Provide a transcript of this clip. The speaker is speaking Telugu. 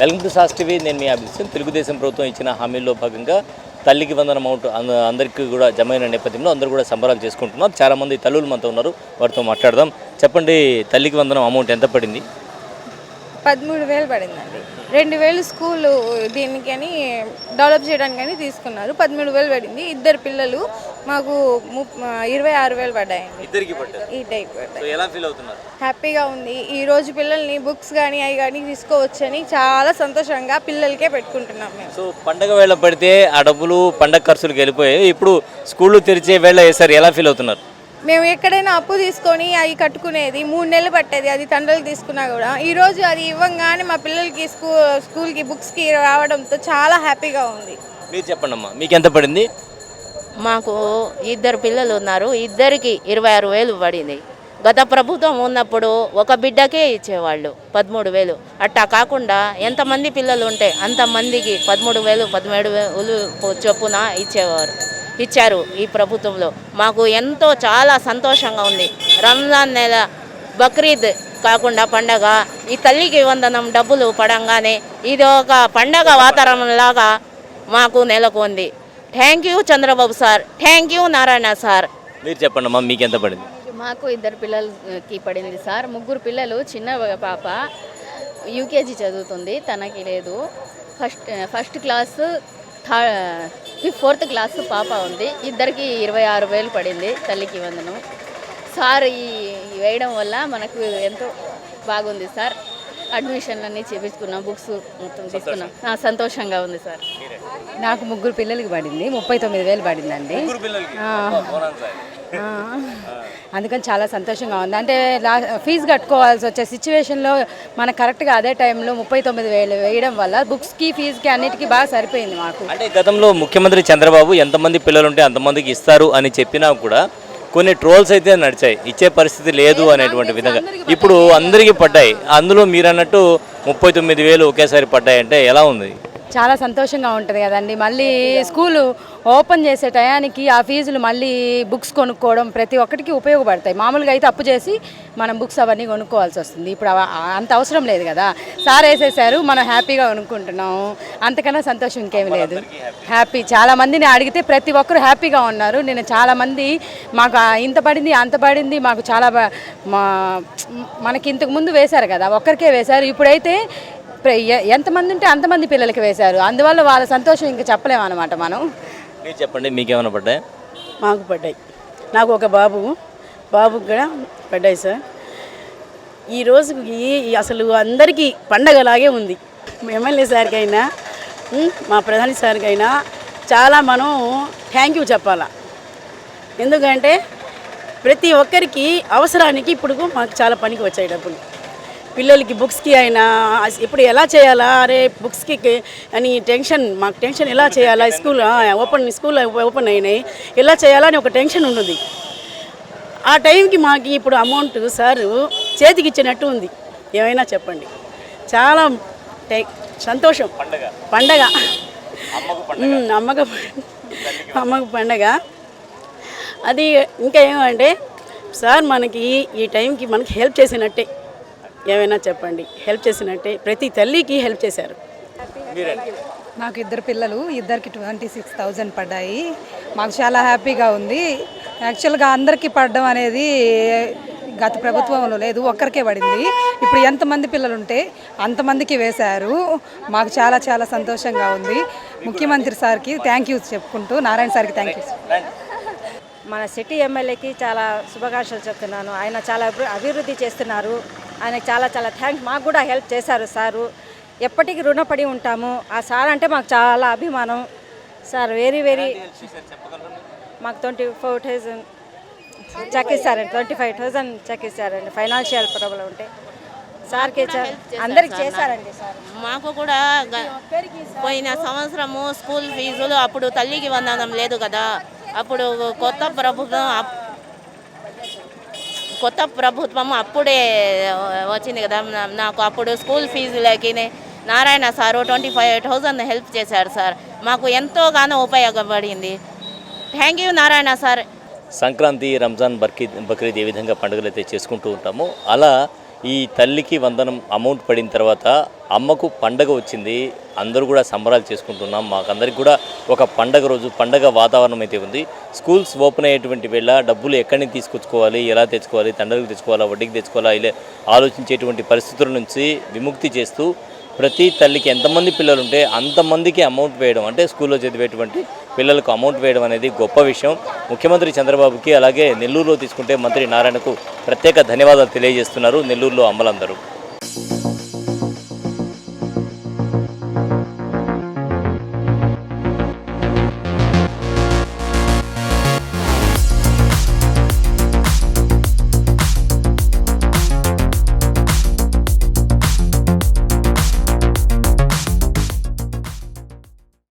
Welcome to sauce TV. నేను మీ అభిషేక్ తెలుగుదేశం ప్రభుత్వం ఇచ్చిన హామీల్లో భాగంగా తల్లికి వందన అమౌంట్ అంద- అందరికీ కూడా జమైన నేపథ్యంలో అందరూ కూడా సంబరాలు చేసుకుంటున్నారు. చాలామంది తల్లులు మనతో ఉన్నారు. వారితో మాట్లాడదాం. చెప్పండి తల్లికి వందనం అమౌంట్ ఎంత పడింది? పదమూడు వేలు పడిందండి. రెండు వేలు స్కూల్ దీనికని డెవలప్ చేయడానికని తీసుకున్నారు. పదమూడు వేలు పడింది. ఇద్దరు పిల్లలు మాకు ఇరవై ఆరు వేలు పడ్డాయండి. ఇద్దరికి హ్యాపీగా ఉంది. ఈ రోజు పిల్లల్ని బుక్స్ కానీ అవి కానీ తీసుకోవచ్చని చాలా సంతోషంగా పిల్లలకే పెట్టుకుంటున్నాం మేము. సో పండగ వేళ పడితే ఆ డబ్బులు పండగ ఖర్చులకు వెళ్ళిపోయాయి. ఇప్పుడు స్కూళ్ళు తెరిచే వేళ వేసారు ఎలా ఫీల్ అవుతున్నారు? మేము ఎక్కడైనా అప్పు తీసుకొని అవి కట్టుకునేది మూడు నెలలు పట్టేది అది తండ్రులు తీసుకున్నా కూడా ఈ రోజు అది ఇవ్వంగానే మా పిల్లలకి స్కూల్ స్కూల్కి బుక్స్కి రావడంతో చాలా హ్యాపీగా ఉంది. మీరు చెప్పండి అమ్మా మీకు ఎంత పడింది? మాకు ఇద్దరు పిల్లలు ఉన్నారు ఇద్దరికి ఇరవై ఆరు వేలు పడింది. గత ప్రభుత్వం ఉన్నప్పుడు ఒక బిడ్డకే ఇచ్చేవాళ్ళు పదమూడు వేలు. అట్టా కాకుండా ఎంతమంది పిల్లలు ఉంటే అంతమందికి పదమూడు వేలు పదమూడు వేలు చొప్పున ఇచ్చేవారు. ఇచ్చారు ఈ ప్రభుత్వంలో. మాకు ఎంతో చాలా సంతోషంగా ఉంది. రంజాన్ నెల బక్రీద్ కాకుండా పండగ ఈ తల్లికి వందనం డబ్బులు పడంగానే ఇది ఒక పండగ వాతావరణం లాగా మాకు నెలకొంది thank you Chandrababu sir. Thank you Narayana sir. మీరు చెప్పండి అమ్మా మీకు ఎంత పడింది? మాకు ఇద్దరు పిల్లలకి పడింది సార్. ముగ్గురు పిల్లలు చిన్న పాప యూకేజీ చదువుతుంది తనకి లేదు. First first class third fourth class పాప ఉంది. ఇద్దరికి ఇరవై ఆరు వేలు పడింది తల్లికి వందనం. సార్ ఈ వేయడం వల్ల మనకు ఎంతో బాగుంది సార్. అడ్మిషన్లన్నీ చేపించుకున్నాం బుక్స్ మొత్తం తీసుకున్నాం. సంతోషంగా ఉంది సార్. నాకు ముగ్గురు పిల్లలకి పడింది ముప్పై తొమ్మిది వేలు పడిందండి. అందుకని చాలా సంతోషంగా ఉంది. అంటే లా ఫీజు కట్టుకోవాల్సి వచ్చే సిచ్యువేషన్లో మనకు కరెక్ట్గా అదే టైంలో ముప్పై తొమ్మిది వేలు వేయడం వల్ల బుక్స్కి ఫీజుకి అన్నిటికీ బాగా సరిపోయింది మాకు. అంటే గతంలో ముఖ్యమంత్రి చంద్రబాబు ఎంతమంది పిల్లలు ఉంటే అంతమందికి ఇస్తారు అని చెప్పినా కూడా కొన్ని ట్రోల్స్ అయితే నడిచాయి. ఇచ్చే పరిస్థితి లేదు అనేటువంటి విధంగా. ఇప్పుడు అందరికీ పడ్డాయి. అందులో మీరు అన్నట్టు ముప్పై తొమ్మిది వేలు ఒకేసారి పడ్డాయి అంటే ఎలా ఉంది? చాలా సంతోషంగా ఉంటుంది కదండి. మళ్ళీ స్కూలు ఓపెన్ చేసే టయానికి ఆ ఫీజులు మళ్ళీ బుక్స్ కొనుక్కోవడం ప్రతి ఒక్కటికి ఉపయోగపడతాయి. మామూలుగా అయితే అప్పు చేసి మనం బుక్స్ అవన్నీ కొనుక్కోవాల్సి వస్తుంది. ఇప్పుడు అంత అవసరం లేదు కదా. సార్ వేసేసారు మనం హ్యాపీగా కొనుక్కుంటున్నాం. అంతకన్నా సంతోషం ఇంకేం లేదు. హ్యాపీ. చాలా మందిని అడిగితే ప్రతి ఒక్కరు హ్యాపీగా ఉన్నారు. నేను చాలా మంది మాకు ఇంత పడింది అంత పడింది మాకు చాలా మా మనకి ఇంతకు ముందు వేశారు కదా. ఒక్కరికే వేశారు. ఇప్పుడైతే ఎంతమంది ఉంటే అంతమంది పిల్లలకి వేశారు. అందువల్ల వాళ్ళ సంతోషం ఇంకా చెప్పలేము అనమాట మనం. మీరు చెప్పండి మీకేమైనా పడ్డాయి? మాకు పడ్డాయి. నాకు ఒక బాబు బాబుకి కూడా పడ్డాయి సార్. ఈ రోజుకి ఈ అసలు అందరికీ పండగలాగే ఉంది. ఎమ్మెల్యే సార్కి అయినా ఉమ్, మా ప్రధాని సార్కి అయినా చాలా మనం థ్యాంక్ యూ చెప్పాలా. ఎందుకంటే ప్రతి ఒక్కరికి అవసరానికి ఇప్పుడు మాకు చాలా పనికి వచ్చాయి డబ్బులు. పిల్లలకి బుక్స్కి అయినా ఇప్పుడు ఎలా చేయాలా? అరే బుక్స్కి అని టెన్షన్ మాకు టెన్షన్ ఎలా చేయాలా? స్కూల్ ఓపెన్ స్కూల్ ఓపెన్ అయినాయి. ఎలా చేయాలా అని ఒక టెన్షన్ ఉన్నది. ఆ టైంకి మాకు ఇప్పుడు అమౌంట్ సార్ చేతికి ఇచ్చినట్టు ఉంది. ఏమైనా చెప్పండి. చాలా సంతోషం. పండగ. పండగ. అమ్మకు అమ్మకు పండగ. అది ఇంకా ఏమంటే సార్ మనకి ఈ టైంకి మనకి హెల్ప్ చేసినట్టే. ఏమైనా చెప్పండి. హెల్ప్ చేసినట్టే ప్రతి తల్లికి హెల్ప్ చేశారు. నాకు ఇద్దరు పిల్లలు ఇద్దరికి ట్వంటీ సిక్స్ థౌజండ్ పడ్డాయి. మాకు చాలా హ్యాపీగా ఉంది. యాక్చువల్గా అందరికీ పడడం అనేది గత ప్రభుత్వంలో లేదు ఒక్కరికే పడింది. ఇప్పుడు ఎంతమంది పిల్లలు ఉంటే అంతమందికి వేశారు. మాకు చాలా చాలా సంతోషంగా ఉంది. ముఖ్యమంత్రి సార్కి థ్యాంక్ యూ చెప్పుకుంటూ నారాయణ సార్కి థ్యాంక్ యూ మన సిటీ ఎమ్మెల్యేకి చాలా శుభాకాంక్షలు చెప్తున్నాను. ఆయన చాలా అభి- అభివృద్ధి చేస్తున్నారు. ఆయనకు చాలా చాలా థ్యాంక్స్ మాకు కూడా హెల్ప్ చేశారు సారు. ఎప్పటికీ రుణపడి ఉంటాము. ఆ సార్ అంటే మాకు చాలా అభిమానం. సార్ వెరీ వెరీ మాకు ట్వంటీ ఫోర్ థౌజండ్ చెక్ ఇస్తారండి ట్వంటీ ఫైవ్ థౌజండ్ చెక్ ఇస్తారండి ఫైనాన్షియల్ ప్రాబ్లం ఉంటే సార్కి అందరికి చేశారండి సార్. మాకు కూడా పోయిన సంవత్సరము స్కూల్ ఫీజులు అప్పుడు తల్లికి వందనం లేదు కదా. అప్పుడు కొత్త ప్రభుత్వం కొత్త ప్రభుత్వం అప్పుడే వచ్చింది కదా. నాకు అప్పుడు school ఫీజులకి Narayana sir twenty five thousand help చేశారు సార్. మాకు ఎంతోగానో ఉపయోగపడింది. Thank you Narayana sir. Sankranti Ramzan Bakrid Bakrid ఏ విధంగా పండుగలు అయితే చేసుకుంటూ ఉంటామో అలా ఈ తల్లికి వందనం అమౌంట్ పడిన తర్వాత అమ్మకు పండగ వచ్చింది. అందరూ కూడా సంబరాలు చేసుకుంటున్నాం. మాకందరికి కూడా ఒక పండగ రోజు పండగ వాతావరణం అయితే ఉంది. స్కూల్స్ ఓపెన్ అయ్యేటువంటి వేళ డబ్బులు ఎక్కడి నుంచి తీసుకొచ్చుకోవాలి ఎలా తెచ్చుకోవాలి తండ్రికి తెచ్చుకోవాలా వడ్డీకి తెచ్చుకోవాలా ఇలా ఆలోచించేటువంటి పరిస్థితుల నుంచి విముక్తి చేస్తూ ప్రతి తల్లికి ఎంతమంది పిల్లలు ఉంటే అంతమందికి అమౌంట్ వేయడం. అంటే స్కూల్లో చదివేటువంటి పిల్లలకు అమౌంట్ వేయడం అనేది గొప్ప విషయం. ముఖ్యమంత్రి చంద్రబాబుకి అలాగే నెల్లూరులో తీసుకుంటే మంత్రి నారాయణకు ప్రత్యేక ధన్యవాదాలు తెలియజేస్తున్నారు నెల్లూరులో అమ్మలందరూ